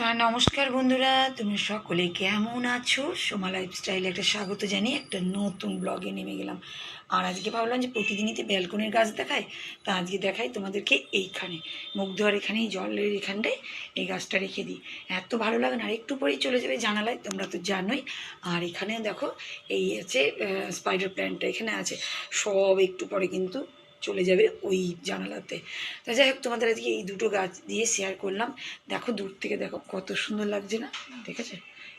তা নমস্কার বন্ধুরা তুমি সকলে কেমন আছো? সোমা লাইফস্টাইলে একটা স্বাগত জানিয়ে একটা নতুন ব্লগে নেমে গেলাম। আর আজকে ভাবলাম যে প্রতিদিনই তো ব্যালকনির গাছ দেখায় তা আজকে দেখাই তোমাদেরকে এইখানে। মুখ ধোয়ার এখানেই, জলের এখানটায় এই গাছটা রেখে দিই। এত ভালো লাগে না, আর একটু পরেই চলে যাবে জানালায়, তোমরা তো জানোই। আর এখানে দেখো, এই আছে স্পাইডার প্ল্যান্টটা এখানে আছে। সব একটু পরে কিন্তু চলে যাবে ওই জানালাতে। তা যাই হোক, তোমাদের আজকে এই দুটো গাছ দিয়ে শেয়ার করলাম। দেখো দূর থেকে দেখো কত সুন্দর লাগছে না? দেখেছে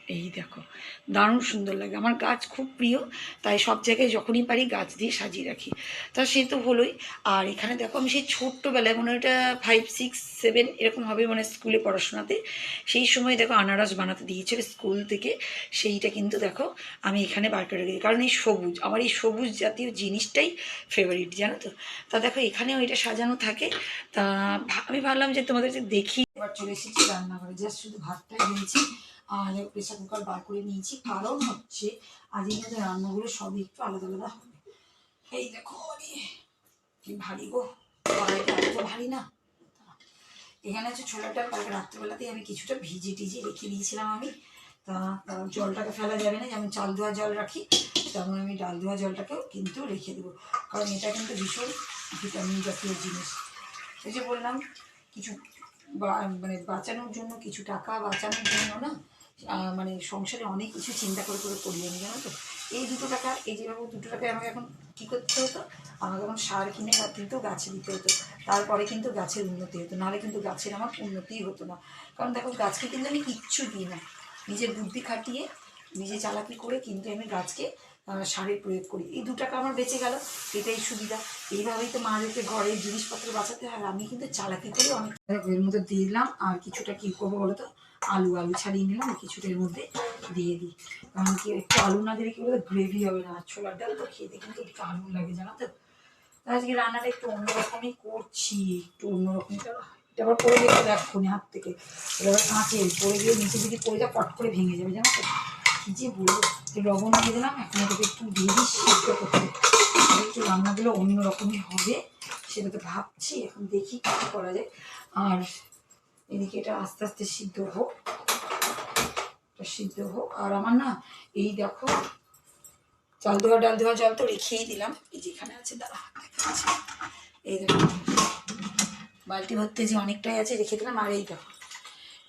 এই দেখো, দারুণ সুন্দর লাগে। আমার গাছ খুব প্রিয়, তাই সব জায়গায় যখনই পারি গাছ দিয়ে সাজিয়ে রাখি। তা সে তো হলোই। আর এখানে দেখো, আমি সেই ছোট্টবেলায় মনে ওটা ফাইভ সিক্স সেভেন এরকম হবে মানে স্কুলে পড়াশোনাতে। সেই সময় দেখো, আনারস বানাতে দিয়েছিল স্কুল থেকে। সেইটা কিন্তু দেখো, আমি এখানে বার করে রেখেছি। কারণ এই সবুজ, আমার এই সবুজ জাতীয় জিনিসটাই ফেভারিট জানো তো? তা দেখো, এখানেও এটা সাজানো থাকে। তা আমি ভাবলাম যে তোমাদের দেখি চলে এসেছি রান্নাঘরে। জাস্ট শুধু ভাতটাই দিয়েছি আর প্রেশার কুকার বার করে নিয়েছি। কারণ হচ্ছে আজকে কিন্তু রান্নাগুলো সবই একটু আলাদা আলাদা হবে। এই দেখো কি ভারী গো। কড়াইটা ভারী না। এখানে হচ্ছে ছোলাটা কালকে রাত্রেবেলাতেই আমি কিছুটা ভিজে টিজে রেখে দিয়েছিলাম আমি। তা জলটাকে ফেলা যাবে না যেমন চাল ধোয়া জল রাখি তেমন আমি ডাল ধোয়া জলটাকেও কিন্তু রেখে দেবো। কারণ এটা কিন্তু ভীষণ ভিটামিন জাতীয় জিনিস। এই যে বললাম, কিছু মানে বাঁচানোর জন্য, কিছু টাকা বাঁচানোর জন্য না মানে সংসারে অনেক কিছু চিন্তা করে করে করি আমি জানো তো? এই দুটো টাকা, এই যেভাবে দুটো টাকায় আমাকে এখন কী করতে হতো? আমাকে এখন সার কিনে কিন্তু গাছে দিতে হতো। তারপরে কিন্তু গাছের উন্নতি হতো, নাহলে কিন্তু গাছের আমার উন্নতিই হতো না। কারণ দেখো, গাছকে কিন্তু আমি কিচ্ছু দিই না। নিজের বুদ্ধি খাটিয়ে, নিজে চালাকি করে কিন্তু আমি গাছকে সারের প্রয়োগ করি। এই দু আমার বেঁচে গেল, এটাই সুবিধা। এইভাবেই তো মাদেরকে ঘরের জিনিসপত্র বাঁচাতে হয় আমি কিন্তু চালাকি করে অনেক এর মধ্যে দিয়ে দিলাম, আর কিছুটা কী করব বলো তো? আলু আলু ছাড়িয়ে নিলাম কিছুটা এর মধ্যে দিয়ে দিই। কারণ কি একটু আলু না দিলে কি বলতো, গ্রেভি হবে না। ছোলার ডাল তো খেতে কিন্তু একটু আলু লাগে, জানো তো? আজকে রান্নাটা একটু অন্যরকমই করছি, একটু অন্যরকম এটা আবার পড়ে গেছে দেখুন হাত থেকে। এবার কাঁচে পড়ে গিয়ে নিচে যদি পড়ে যা, পট করে ভেঙে যাবে, জানো তো? যে বলব লবণ দিয়ে দিলাম, এখন এটাকে একটু দিয়ে সিদ্ধ করতে একটু রান্নাগুলো অন্যরকমই হবে সেটা তো ভাবছি, এখন দেখি কী করা যায়। আর এদিকে এটা আস্তে আস্তে সিদ্ধ হোক, এটা সিদ্ধ হোক। আর আমার না, এই দেখো, চাল ধোয়া, ডাল ধোয়া জল তো রেখেই দিলাম। এই যেখানে আছে, দাঁড়া এই দেখো, বালতি ভর্তি যে অনেকটাই আছে, রেখে দিলাম। আর এই দেখো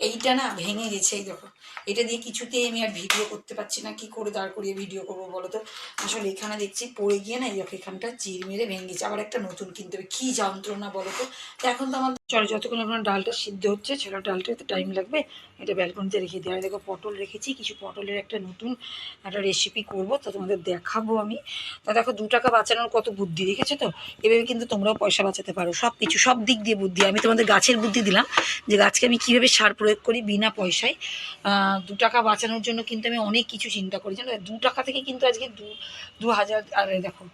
এইটা না ভেঙে গেছে, এই দেখো। এটা দিয়ে কিছুতেই আমি আর ভিডিও করতে পারছি না। কি করে দাঁড় করিয়ে ভিডিও করব বলো তো? আসলে এখানে দেখছি, পড়ে গিয়ে না এই দেখো, এখানটা চির মেরে ভেঙে গেছে। আবার একটা নতুন কিনতে হবে। কী যন্ত্রণা বলো তো? এখন তো আমার চলো, যতক্ষণ আপনার ডালটা সিদ্ধ হচ্ছে ছোলা ডালটা তো টাইম লাগবে। এটা ব্যালকনিতে রেখে দেওয়া দেখো, পটল রেখেছি। কিছু পটলের একটা নতুন একটা রেসিপি করব। তো তোমাদের দেখাবো আমি। তা দেখো, দু টাকা বাঁচানোর কত বুদ্ধি, দেখেছ তো? এভাবে কিন্তু তোমরাও পয়সা বাঁচাতে পারো। সব কিছু সব দিক দিয়ে বুদ্ধি। আমি তোমাদের গাছের বুদ্ধি দিলাম যে গাছকে আমি কীভাবে সার প্রয়োগ করি বিনা পয়সায়। দু টাকা বাঁচানোর জন্য কিন্তু আমি অনেক কিছু চিন্তা করি জানো দু টাকা থেকে কিন্তু আজকে দু দু হাজার, আর দেখো,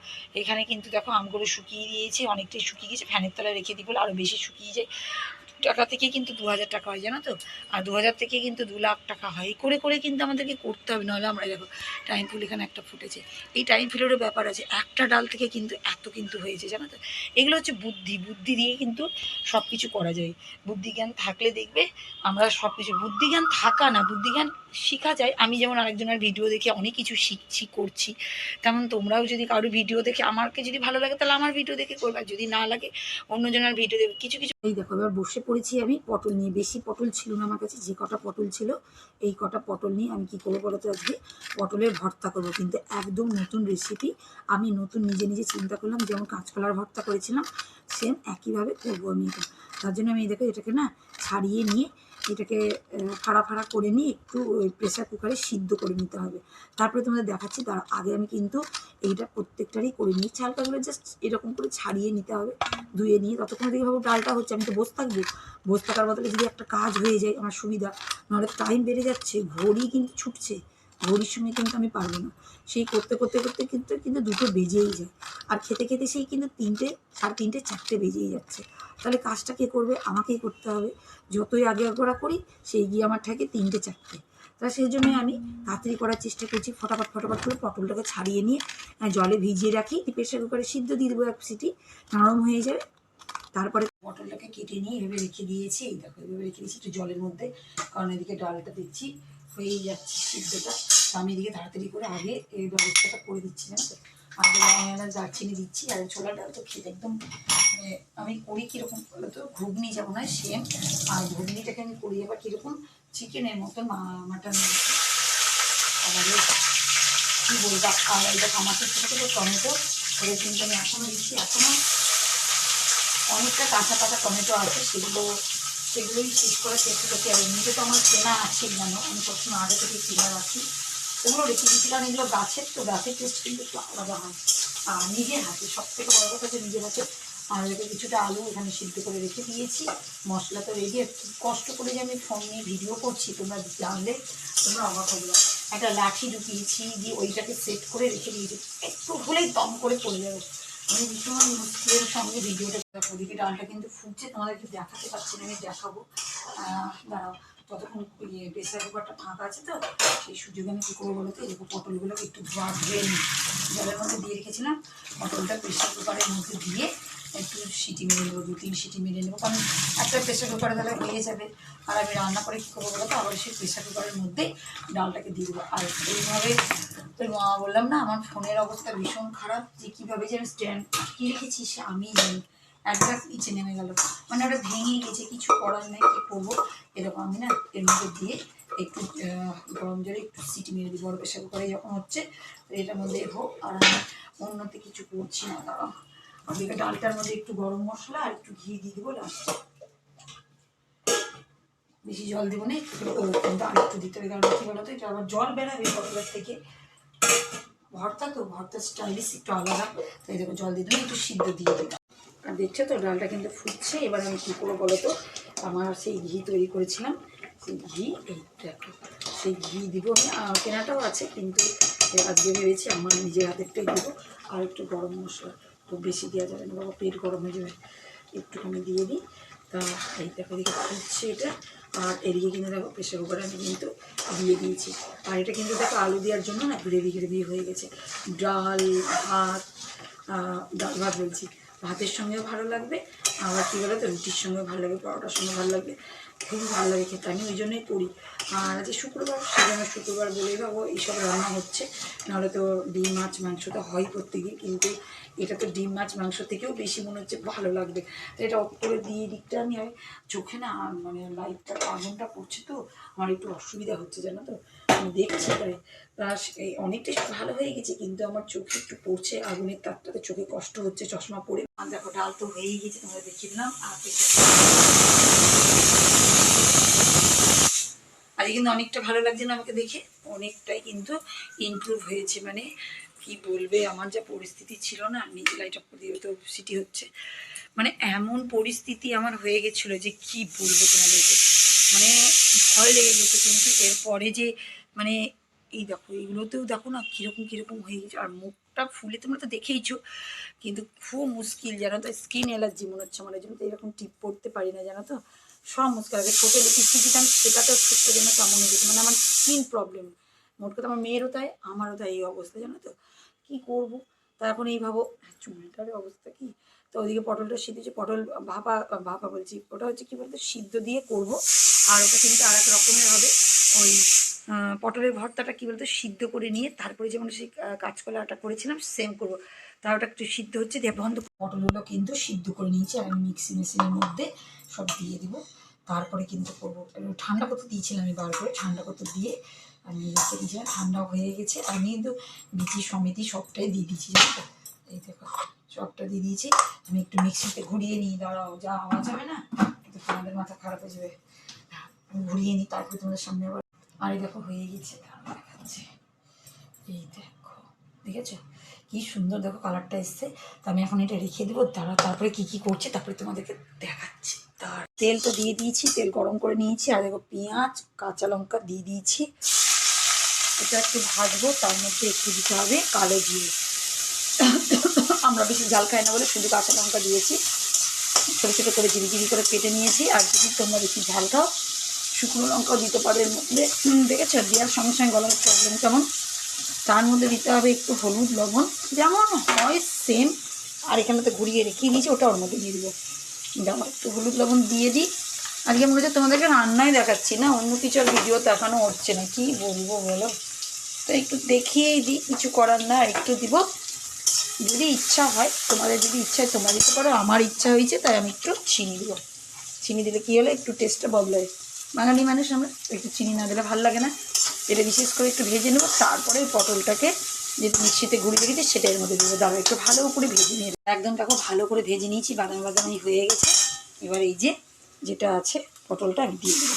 এখানে কিন্তু দেখো আমগুলো শুকিয়ে দিয়েছি, অনেকটাই শুকিয়ে গেছে ফ্যানের তলায় রেখে দিই বলে আরও বেশি শুকিয়ে যায়। টাকা থেকে কিন্তু দু হাজার টাকা হয়, জানো তো? আর দু হাজার থেকে কিন্তু দু লাখ টাকা হয়। করে করে কিন্তু আমাদেরকে করতে হবে, নাহলে আমরা দেখো টাইম ফুল এখানে একটা ফুটেছে। এই টাইম ফুলেরও ব্যাপার আছে, একটা ডাল থেকে কিন্তু এত কিন্তু হয়েছে, জানো তো? এগুলো হচ্ছে বুদ্ধি বুদ্ধি দিয়ে কিন্তু সব কিছু করা যায়। বুদ্ধি জ্ঞান থাকলে দেখবে আমরা সব কিছু বুদ্ধি জ্ঞান থাকা না বুদ্ধি জ্ঞান শেখা যায়। আমি যেমন আরেকজনের ভিডিও দেখে অনেক কিছু শিখছি, করছি। তেমন তোমরাও যদি কারোর ভিডিও দেখে আমাকে যদি ভালো লাগে, তাহলে আমার ভিডিও দেখে করবে। যদি না লাগে, অন্যজনের ভিডিও দেখবে কিছু কিছু এই দেখো, এবার বসে পড়েছি আমি পটল নিয়ে। বেশি পটল ছিল না আমার কাছে, যে কটা পটল ছিল, এই কটা পটল নিয়ে আমি কি করব বলতো আজকে? পটলের ভর্তা করব। কিন্তু একদম নতুন রেসিপি আমি নতুন নিজে নিজে চিন্তা করলাম, যেমন কাঁচকলার ভর্তা করেছিলাম সেম একইভাবে করব আমি এটা। তার জন্য আমি দেখো এটাকে না, ছাড়িয়ে নিয়ে এটাকে ফাড়া ফাড়া করে নিয়ে একটু ওই প্রেসার কুকারে সিদ্ধ করে নিতে হবে। তারপরে তোমাদের দেখাচ্ছি তার আগে আমি কিন্তু এইটা প্রত্যেকটারই করে নিই। ছালটাগুলো জাস্ট এরকম করে ছাড়িয়ে নিতে হবে, ধুয়ে নিয়ে। ততক্ষণ দেখে ভাবো ডালটা হচ্ছে, আমি তো বসে থাকব। বসে থাকার বদলে যদি একটা কাজ হয়ে যায়, আমার সুবিধা। নাহলে টাইম বেড়ে যাচ্ছে, ঘড়ি কিন্তু ছুটছে। ঘড়ির সঙ্গে কিন্তু আমি পারব না। সেই করতে করতে করতে কিন্তু কিন্তু দুটো বেজেই যায়। আর খেতে খেতে সেই কিন্তু তিনটে, সাড়ে তিনটে, চারটে বেজেই যাচ্ছে। তাহলে কাজটা কে করবে? আমাকেই করতে হবে। যতই আগে করা করি সেই গিয়ে আমার থাকে তিনটে, চারটে। তা সেই জন্যই আমি তাড়াতাড়ি করার চেষ্টা করছি। ফটাফট ফটাফট করে পটলটাকে ছাড়িয়ে নিয়ে জলে ভিজিয়ে রাখি। প্রেশার কুকারে সিদ্ধ দিয়ে দেবো এক সিটি। নরম হয়ে যাবে। তারপরে পটলটাকে কেটে নিয়ে এভাবে রেখে দিয়েছি। এই দেখো, এভাবে রেখে দিয়েছি একটু জলের মধ্যে। কারণ এদিকে ডালটা দিচ্ছি। হয়েই যাচ্ছে সিদ্ধটা। তো আমি এদিকে তাড়াতাড়ি করে আগে এই ব্যবস্থাটা করে দিচ্ছি জানো তো আগে এলাচ দারচিনি দিচ্ছি, আর ছোলা ডাল তো খেতে একদম মানে আমি করি কীরকম বলো তো, ঘুগনি যেমন হয় সেম আর ঘুগনিটাকে আমি করি আবার কীরকম, চিকেনের মতো মাটন। আবার কী বলব, আর এটা আমাকে ছোটো ছোটো টমেটো, ওদের কিন্তু আমি এখনও দিচ্ছি এখনও অনেকটা কাঁচা কাঁচা টমেটো আছে, সেগুলো সেগুলোই শেষ করার চেষ্টা করছি আর এমনিতে তো আমার চেনা আছে জানো আমি সবসময় আগে থেকে চেনা রাখি। ওগুলো রেখে দিয়েছিলাম, এগুলো গাছের তো, গাছের টেস্ট কিন্তু একটু আলাদা হয়। আর নিজের হাতে সব থেকে বড় কথা হচ্ছে নিজের হাতে আর এতে কিছুটা আলু এখানে সিদ্ধ করে রেখে দিয়েছি। মশলা তো রেডি আর কষ্ট করে যে আমি ফোন নিয়ে ভিডিও করছি, তোমরা জানলে তোমরা অবাক হবে। একটা লাঠি ঢুকিয়েছি, দিয়ে ওইটাকে সেট করে রেখে দিয়েছি। একটু হলেই দম করে পড়ে যাবে। আমি ভীষণ মুশকিলের সঙ্গে ভিডিওটা ওদিকে ডালটা কিন্তু ফুটছে, তোমাদেরকে দেখাতে পারছি না, আমি দেখাবো। দাঁড়াও, ততক্ষণ ইয়ে প্রেসার কুকারটা ফাঁকা আছে তো, সেই সুযোগে আমি কী করব বলতে এরকম পটলগুলোকে একটু ধোয়া ধুয়ে নিই। জলের মধ্যে দিয়ে রেখেছিলাম, পটলটা প্রেসার কুকারের মধ্যে দিয়ে একটু সিটি মেরে নেব দু তিন সিটি মেরে নেব, কারণ একটা প্রেসার কুকারে তাহলে হয়ে যাবে। আর আমি রান্না করে কী করব বলো তো? আবার সেই প্রেসার কুকারের মধ্যে ডালটাকে দিয়ে দেবো। আর এইভাবে তোর মা বললাম না, আমার ফোনের অবস্থা ভীষণ খারাপ, যে কীভাবে যে আমি স্ট্যান্ড কী রেখেছি সে আমিই জানি একবার নিচে নেমে গেল। মানে ওটা ভেঙে গেছে, কিছু করার নেই, কী করব? এরকম আমি না এর মধ্যে দিয়ে একটু গরম জলে একটু সিটি মেরে দিই বড় প্রেশার কুকারে যখন হচ্ছে এটার মধ্যে হোক। আর আমি অন্যতে কিছু করছি না দাঁড়াও ওদিকে ডালটার মধ্যে একটু গরম মশলা আর একটু ঘি দিয়ে দেবো বেশি জল দেবো না, একটু একটু দিতে হবে, কারণ কী বলো তো এটা আবার জল বেরাবে পটলের থেকে। ভর্তা তো, ভর্তা স্টাইলিশ, একটু আলাদা। তাই দেখো, জল দিয়ে দেবো একটু সিদ্ধ দিয়ে দিলাম। আর দেখছ তো, ডালটা কিন্তু ফুটছে, এবার আমি কী করব বলো তো? আমার সেই ঘি তৈরি করেছিলাম, সেই ঘি, এই দেখো, সেই ঘি দিব আমি। কেনাটাও আছে, কিন্তু আজকে ভেবেছি আমার নিজের হাতেরটাই দেবো, আর একটু গরম মশলা। খুব বেশি দেওয়া যাবে না। বাবা পেট গরম হয়ে যাবে। একটুখানি দিয়ে দিই। তা এই দেখো এদিকে ফুটছে এটা। আর এদিকে কিন্তু দেখো প্রেশার কুকারে আমি কিন্তু দিয়ে দিয়েছি। আর এটা কিন্তু দেখো আলু দেওয়ার জন্য না গ্রেভি গ্রেভি হয়ে গেছে। ডাল, ভাত ডাল, ভাত বলছি। ভাতের সঙ্গেও ভালো লাগবে। আবার কী বলো তো রুটির সঙ্গেও ভালো লাগবে, পরোটার সঙ্গে ভালো লাগবে। খুবই ভালো লাগে খেতে আমি ওই জন্যই করি আর আজকে শুক্রবার, সেজন্য শুক্রবার বলেই ভাবো এইসব রান্না হচ্ছে। নাহলে তো ডিম, মাছ, মাংস তো হয় প্রত্যেকদিন কিন্তু এটা তো ডিম, মাছ, মাংস থেকেও বেশি মনে হচ্ছে ভালো লাগবে। এটা অফ করে দিয়ে দিকটা আমি চোখে না মানে লাইটটা, আগুনটা পড়ছে তো, আমার একটু অসুবিধা হচ্ছে, জানো তো? আমি দেখছি তাই প্লাস এই অনেকটাই ভালো হয়ে গেছে, কিন্তু আমার চোখে একটু পড়ছে, আগুনের তারটাতে চোখে কষ্ট হচ্ছে, চশমা পরে দেখো, ডাল তো হয়েই গেছে, তোমরা দেখিয়ে দিলাম। আর কিন্তু অনেকটা ভালো লাগছে না আমাকে দেখে। অনেকটাই কিন্তু ইমপ্রুভ হয়েছে। মানে কি বলবে, আমার যা পরিস্থিতি ছিল না নিজে লাইট অফ দিয়ে তো সিটি হচ্ছে। মানে এমন পরিস্থিতি আমার হয়ে গেছিল যে কি বলব তোমাদেরকে। মানে ভয় লেগে গেছে কিন্তু এরপরে যে মানে এই দেখো এইগুলোতেও দেখো না কীরকম কীরকম হয়ে গেছে। আর মুখটা ফুলে তোমরা তো দেখেইছো। কিন্তু খুব মুশকিল জানো তো স্কিন অ্যালার্জি মনে হচ্ছে আমার। জন্য তো এরকম টিপ পড়তে পারি না, জানো তো? সব মুশকিল আগে ছোটো লিপিস্টিক দিতাম সেটাতেও ছোট্ট যেন কেমন হয়ে যেত। মানে আমার স্কিন প্রবলেম মোট কথা আমার মেয়েরও তাই আমারও তাই এই অবস্থা জানো তো? কী করব? তা এখন এই ভাবো চুলটার অবস্থা কি? তো ওদিকে পটলটা সিদ্ধ পটল ভাপা ভাপা বলছি ওটা হচ্ছে কী বলতো সিদ্ধ দিয়ে করব। আর ওটা কিন্তু আর এক রকমের হবে। ওই পটলের ভর্তাটা কী বলতো সিদ্ধ করে নিয়ে তারপরে যেমন সেই আহ, কাঁচকলাটা করেছিলাম সেম করব। তা ওটা একটু সিদ্ধ হচ্ছে, দিয়ে বন্ধ পটলগুলো কিন্তু সিদ্ধ করে নিয়েছি, আমি মিক্সি মেশিনের মধ্যে সব দিয়ে দিব। তারপরে কিন্তু করব ঠান্ডা করতে দিয়েছিলাম আমি বার করে, ঠান্ডা করতে দিয়ে আমি রেখে দিয়েছিলাম, ঠান্ডা হয়ে গেছে। আমি কিন্তু বিচি সমিতি সবটাই দিয়ে দিয়েছি, জানো তো? এই দেখো, সবটা দিয়ে দিয়েছি। আমি একটু মিক্সিতে ঘুরিয়ে নিই দাঁড়াও, যা আওয়াজ হবে না, কিন্তু তোমাদের মাথা খারাপ হয়ে যাবে। ঘুরিয়ে নিই, তারপরে তোমাদের সামনে আবার আর দেখো হয়ে গেছে দাঁড়াও দেখাচ্ছে। এই দেখো, দেখেছ? কি সুন্দর দেখো কালারটা এসছে। তো আমি এখন এটা রেখে দেবো, তারা তারপরে কি কি করছে তারপরে তোমাদেরকে দেখাচ্ছি। তার তেল তো দিয়ে দিয়েছি, তেল গরম করে নিয়েছি, আর দেখো পেঁয়াজ, কাঁচা লঙ্কা দিয়ে দিয়েছি। এটা একটু ভাজবো, তার মধ্যে একটু দিতে হবে কালো জিরে। আমরা বেশি জাল খাই না বলে শুধু কাঁচা লঙ্কা দিয়েছি। ছোটো ছোটো করে জিরি জিরি করে কেটে নিয়েছি, আর যদি তোমরা বেশি ঝাল খাও, শুকনো লঙ্কাও দিতে পারো এর মধ্যে। দেখেছ? দেওয়ার সঙ্গে সঙ্গে গলার প্রবলেম কেমন? তার মধ্যে দিতে হবে একটু হলুদ, লবণ, যেমন হয় সেম আর এখানে তো ঘুরিয়ে রেখে দিয়েছি, ওটা ওর মধ্যে দিয়ে দেবো। দাও একটু হলুদ, লবণ দিয়ে দিই। আজকে মনে হচ্ছে তোমাদেরকে রান্নাই দেখাচ্ছি না, অন্য কিছু আর ভিডিও দেখানো হচ্ছে না। কি বলব বলো? তো একটু দেখিয়েই দিই, কিছু করার না একটু দিব। যদি ইচ্ছা হয়, তোমাদের যদি ইচ্ছা হয়, তোমরা দিতে পারো। আমার ইচ্ছা হয়েছে, তাই আমি একটু চিনি দেবো। চিনি দিলে কী হলো? একটু টেস্টটা বদলায়। বাঙালি মানুষ, আমরা একটু চিনি না দিলে ভালো লাগে না। এটা বিশেষ করে একটু ভেজে নেব, তারপরে পটলটাকে যে মিক্সিতে ঘুরিয়ে রেখেছি সেটা এর মধ্যে দেবো। দাঁড়া একটু ভালো করে ভেজে নিয়ে একদম দেখো ভালো করে ভেজে নিয়েছি, বাদাম বাদামি হয়ে গেছে। এবার এই যে, যেটা আছে পটলটা আমি দিয়ে দেবো।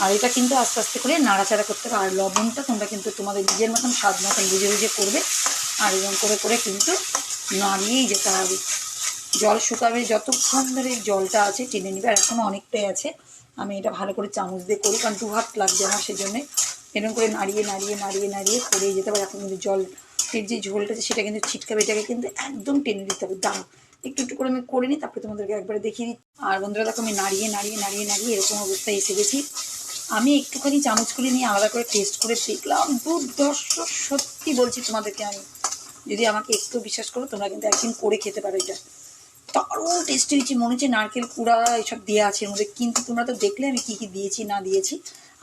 আর এটা কিন্তু আস্তে আস্তে করে নাড়াচাড়া করতে হবে। আর লবণটা তোমরা কিন্তু তোমাদের নিজের মতন, স্বাদ মতন বুঝে বুঝে করবে। আর এরকম করে করে কিন্তু নাড়িয়েই যেতে হবে। জল শুকাবে, যতক্ষণ ধরে জলটা আছে টেনে নেবে, আর এখনও অনেকটাই আছে। আমি এটা ভালো করে চামচ দিয়ে করি, কারণ দু হাত লাগছে আমার সেই জন্যে এরকম করে নাড়িয়ে নাড়িয়ে নাড়িয়ে নাড়িয়ে করেই যেতে পারে। এখন কিন্তু জলের যে ঝোলটা আছে সেটা কিন্তু ছিটকাবে। এটাকে কিন্তু একদম টেনে দিতে হবে। দাম, একটু একটু করে আমি করে নিই, তারপরে তোমাদেরকে একবারে দেখিয়ে দিই আর বন্ধুরা, দেখো আমি নাড়িয়ে নাড়িয়ে নাড়িয়ে নাড়িয়ে এরকম অবস্থায় এসে গেছি। আমি একটুখানি চামচ করে নিয়ে আলাদা করে টেস্ট করে দেখলাম। দুর্দর্শ সত্যি বলছি তোমাদেরকে আমি। যদি আমাকে একটু বিশ্বাস করো, তোমরা কিন্তু একদিন করে খেতে পারো এটা। দারুণ টেস্টি হয়েছে। মনে হচ্ছে নারকেল কুড়া এসব দেওয়া আছে। এর মধ্যে কিন্তু তোমরা তো দেখলে আমি কী কী দিয়েছি, না দিয়েছি।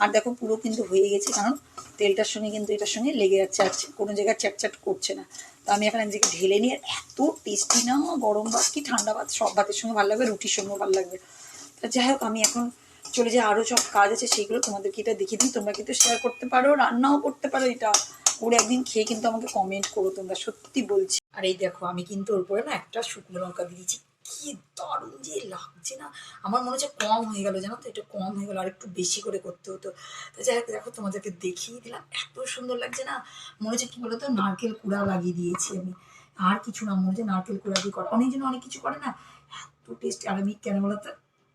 আর দেখো পুরো কিন্তু হয়ে গেছে, কারণ তেলটার সঙ্গে কিন্তু এটার সঙ্গে লেগে যাচ্ছে আর কোনো জায়গায় চ্যাটচ্যাট করছে না। তো আমি এখন নিজেকে ঢেলে নিয়ে এত টেস্টি না, গরম ভাত কি ঠান্ডা ভাত? সব ভাতের সঙ্গে ভালো লাগবে, রুটির সঙ্গেও ভালো লাগবে। তা যাই হোক, আমি এখন চলে যাই আরও সব কাজ আছে সেগুলো তোমাদেরকে এটা দেখিয়ে দিই। তোমরা কিন্তু শেয়ার করতে পারো, রান্নাও করতে পারো, এটা ওর একদিন খেয়ে কিন্তু আমাকে কমেন্ট করো তোমরা, সত্যি বলছি। আর এই দেখো, আমি কিন্তু ওর পরে না একটা শুকনো লঙ্কা দিয়েছি। কি দারুণ যে লাগছে না। আমার মনে হচ্ছে কম হয়ে গেল, জানো তো? এটা কম হয়ে গেল, আর একটু বেশি করে করতে হতো। তো যাই হোক, দেখো, তোমাদেরকে দেখিয়ে দিলাম। এত সুন্দর লাগছে না। মনে হচ্ছে কি বলতো? নারকেল কুড়া লাগিয়ে দিয়েছি আমি। আর কিছু না, মনে হচ্ছে নারকেল কুড়া দিয়ে করে। অনেকজন অনেক কিছু করে না। এত টেস্ট আর আমি কেন বলতো?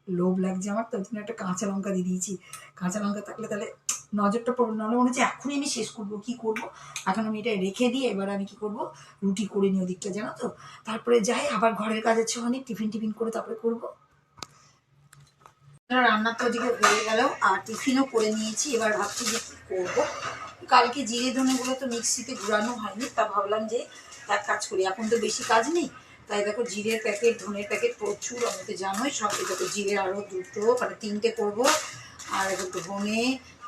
লোভ লাগছে আমার, তার জন্য একটা কাঁচা লঙ্কা দিয়ে দিয়েছি। কাঁচা লঙ্কা থাকলে তাহলে নজরটা পড়বে নাহলে মনে হচ্ছে এখনই আমি শেষ করব, কি করব? এখন আমি এটা রেখে দিয়ে এবার আমি কি করব? রুটি করে নিই ওদিকটা, জানো তো? তারপরে যাই, আবার ঘরের কাজ আছে অনেক, টিফিন টিফিন করে তারপরে করব। রান্নার তো ওদিকে হয়ে গেল, আর টিফিনও করে নিয়েছি, এবার ভাবছি যে কী করব? কালকে জিরে ধনেগুলো তো মিক্সিতে ঘুরানো হয়নি, তা ভাবলাম যে এক কাজ করি, এখন তো বেশি কাজ নেই। তাই দেখো জিরের প্যাকেট, ধনের প্যাকেট প্রচুর, আমি তো জানোই সব দেখো জিরে আরও দুটো মানে তিনটে করব। আর এখন ধনে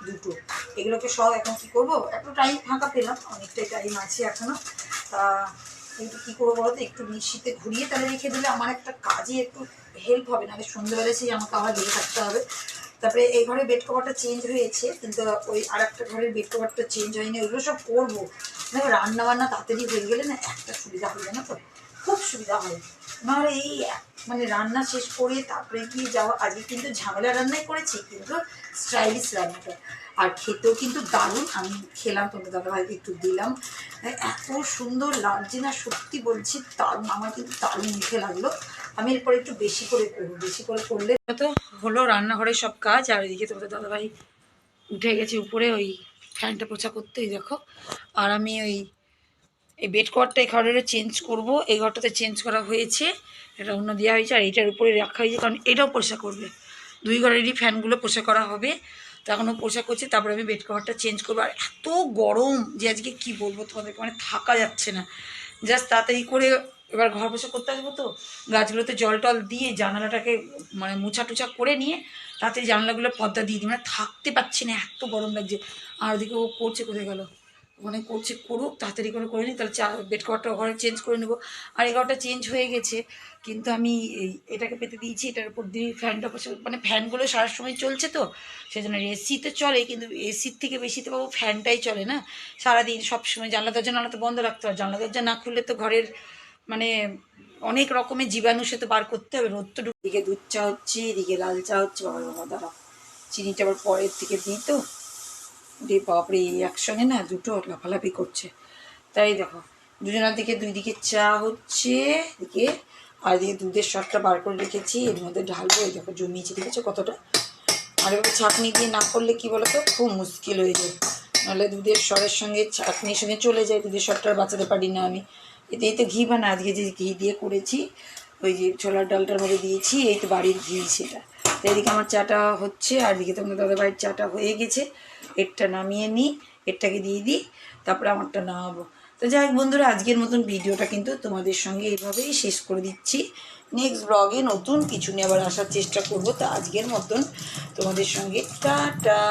দুটো। এগুলোকে সব এখন কি করব? একটু টাইম ফাঁকা পেলাম, অনেকটাই টাইম আছে এখনও। তা একটু কী করব বলতো? একটু মিক্সিতে ঘুরিয়ে তাহলে রেখে দিলে আমার একটা কাজে একটু হেল্প হবে না সন্ধ্যেবেলা সেই আমাকে আবার লেগে থাকতে হবে। তারপরে এই ঘরে বেড কভারটা চেঞ্জ হয়েছে, কিন্তু ওই আর একটা ঘরের বেড কভারটা চেঞ্জ হয়নি। ওইগুলো সব করব। দেখো রান্না বান্না তাড়াতাড়ি হয়ে গেলে না একটা সুবিধা হবে না তো? খুব সুবিধা হয়। নাহলে এই মানে রান্না শেষ করে তারপরে গিয়ে যাওয়া আজকে কিন্তু ঝামেলা রান্নাই করেছি, কিন্তু স্টাইলিশ রান্নাটা। আর খেতেও কিন্তু দারুণ, আমি খেলাম তোমাদের দাদাভাইকে একটু দিলাম। এত সুন্দর লাগছে না, সত্যি বলছি, দারুণ, আমার কিন্তু দারুণ মুখে লাগল। আমি এরপর একটু বেশি করে করব, বেশি করে করলে তো হলো রান্নাঘরের সব কাজ, আর এদিকে তোমাদের দাদাভাই উঠে গেছে উপরে, ওই ফ্যানটা পোছা করতেই দেখো। আর আমি ওই, এই বেড কভারটা এই ঘরেরও চেঞ্জ করব, এই ঘরটাতে চেঞ্জ করা হয়েছে। এটা অন্য দেওয়া হয়েছে, আর এটার উপরে রাখা হয়েছে, কারণ এটাও পোষা করবে। দুই ঘরেরই ফ্যানগুলো পোষা করা হবে। তো এখনও পোষা করছি, তারপরে আমি বেড কভারটা চেঞ্জ করব। আর এত গরম যে আজকে কি বলব তোমাদেরকে মানে থাকা যাচ্ছে না। জাস্ট তাড়াতাড়ি করে এবার ঘর পোষা করতে আসব তো। গাছগুলোতে জল টল দিয়ে জানালাটাকে মানে মুছা টুছা করে নিয়ে তাড়াতাড়ি জানালাগুলো পর্দা দিয়ে দিই। মানে থাকতে পারছি না, এত গরম লাগছে। আর ওদিকে ও করছে কোথায় গেল? ওখানে করছে, করুক, তাড়াতাড়ি করে করে নিই তাহলে চা বেড কভারটা ঘরে চেঞ্জ করে নেব। আর এই ঘরটা চেঞ্জ হয়ে গেছে, কিন্তু আমি এই, এটাকে পেতে দিয়েছি, এটার উপর দিয়ে ফ্যানটা মানে ফ্যানগুলো সারা সময় চলছে তো সেই জন্য এসি তো চলে, কিন্তু এসির থেকে বেশি তো বাবু ফ্যানটাই চলে না। সারাদিন সব সময় জানলা দরজা নালা তো বন্ধ রাখতে হয়, জানলা দরজা না খুললে তো ঘরের মানে অনেক রকমের জীবাণু সে তো বার করতে হবে, রোদ তো এদিকে দুধ চা হচ্ছে, এদিকে লাল চা হচ্ছে, বাবা বাবা দাঁড়া চিনিটা আবার পরের দিকে দিই তো। রে বাপরে, একসঙ্গে না দুটো লাফালাফি করছে। তাই দেখো, দুজনের দিকে দুই দিকে চা হচ্ছে, এদিকে আর এদিকে দুধের শটটা বার করে রেখেছি, এর মধ্যে ঢালবো, এই দেখো জমিয়েছি দেখেছ কতটা? আর এবার ছাঁকনি দিয়ে না করলে কি বলতো, খুব মুশকিল হয়ে যায়। নাহলে দুধের স্বরের সঙ্গে ছাঁকনির সঙ্গে চলে যায়, দুধের স্বরটা বাঁচাতে পারি না আমি। এতে এই তো ঘি বানা, আজকে যে ঘি দিয়ে করেছি, ওই যে ছোলার ডালটার মধ্যে দিয়েছি, এই তো বাড়ির ঘি সেটা। তো এদিকে আমার চাটা হচ্ছে, আর এদিকে তোমাদের দাদা বাড়ির চাটা হয়ে গেছে। এরটা নামিয়ে নিই, এরটাকে দিয়ে দিই, তারপরে আমারটা নামাবো। তো যাই হোক বন্ধুরা, আজকের মতন ভিডিওটা কিন্তু তোমাদের সঙ্গে এইভাবেই শেষ করে দিচ্ছি। নেক্সট ব্লগে নতুন কিছু নিয়ে আবার আসার চেষ্টা করব। তো আজকের মতন তোমাদের সঙ্গে টাটা।